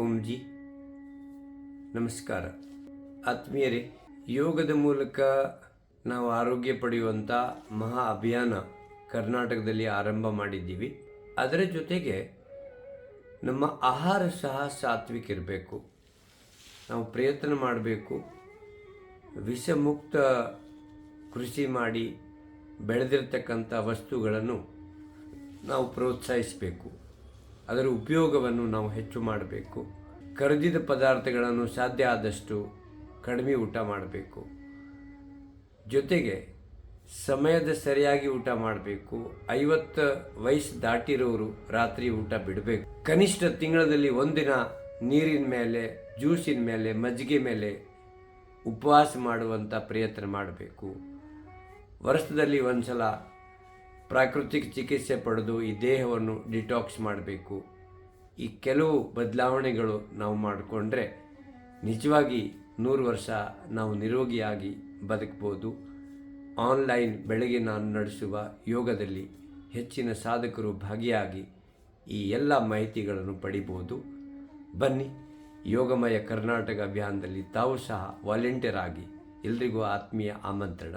ಓಂ G ನಮಸ್ಕಾರ. ಆತ್ಮೀಯರೇ, ಯೋಗದ ಮೂಲಕ ನಾವು ಆರೋಗ್ಯ ಪಡೆಯುವಂಥ ಮಹಾ ಅಭಿಯಾನ ಕರ್ನಾಟಕದಲ್ಲಿ ಆರಂಭ ಮಾಡಿದ್ದೀವಿ. ಅದರ ಜೊತೆಗೆ ನಮ್ಮ ಆಹಾರ ಸಹ ಸಾತ್ವಿಕ ಇರಬೇಕು. ನಾವು ಪ್ರಯತ್ನ ಮಾಡಬೇಕು. ವಿಷಮುಕ್ತ ಕೃಷಿ ಮಾಡಿ ಬೆಳೆದಿರ್ತಕ್ಕಂಥ ವಸ್ತುಗಳನ್ನು ನಾವು ಪ್ರೋತ್ಸಾಹಿಸಬೇಕು. ಅದರ ಉಪಯೋಗವನ್ನು ನಾವು ಹೆಚ್ಚು ಮಾಡಬೇಕು. ಕರೆದಿದ ಪದಾರ್ಥಗಳನ್ನು ಸಾಧ್ಯ ಆದಷ್ಟು ಕಡಿಮೆ ಊಟ ಮಾಡಬೇಕು. ಜೊತೆಗೆ ಸಮಯದ ಸರಿಯಾಗಿ ಊಟ ಮಾಡಬೇಕು. ಐವತ್ತು ವಯಸ್ಸು ದಾಟಿರೋರು ರಾತ್ರಿ ಊಟ ಬಿಡಬೇಕು. ಕನಿಷ್ಠ ತಿಂಗಳಲ್ಲಿ ಒಂದಿನ ನೀರಿನ ಮೇಲೆ, ಜ್ಯೂಸಿನ ಮೇಲೆ, ಮಜ್ಜಿಗೆ ಮೇಲೆ ಉಪವಾಸ ಮಾಡುವಂಥ ಪ್ರಯತ್ನ ಮಾಡಬೇಕು. ವರ್ಷದಲ್ಲಿ ಒಂದು ಸಲ ಪ್ರಾಕೃತಿಕ ಚಿಕಿತ್ಸೆ ಪಡೆದು ಈ ದೇಹವನ್ನು ಡಿಟಾಕ್ಸ್ ಮಾಡಬೇಕು. ಈ ಕೆಲವು ಬದಲಾವಣೆಗಳು ನಾವು ಮಾಡಿಕೊಂಡ್ರೆ ನಿಜವಾಗಿ ನೂರು ವರ್ಷ ನಾವು ನಿರೋಗಿಯಾಗಿ ಬದುಕ್ಬೋದು. ಆನ್ಲೈನ್ ಬೆಳಗ್ಗೆ ನಾನು ನಡೆಸುವ ಯೋಗದಲ್ಲಿ ಹೆಚ್ಚಿನ ಸಾಧಕರು ಭಾಗಿಯಾಗಿ ಈ ಎಲ್ಲ ಮಾಹಿತಿಗಳನ್ನು ಪಡಿಬೋದು. ಬನ್ನಿ, ಯೋಗಮಯ ಕರ್ನಾಟಕ ಅಭಿಯಾನದಲ್ಲಿ ತಾವು ಸಹ ವಾಲಂಟಿಯರ್ ಆಗಿ ಎಲ್ರಿಗೂ ಆತ್ಮೀಯ ಆಮಂತ್ರಣ.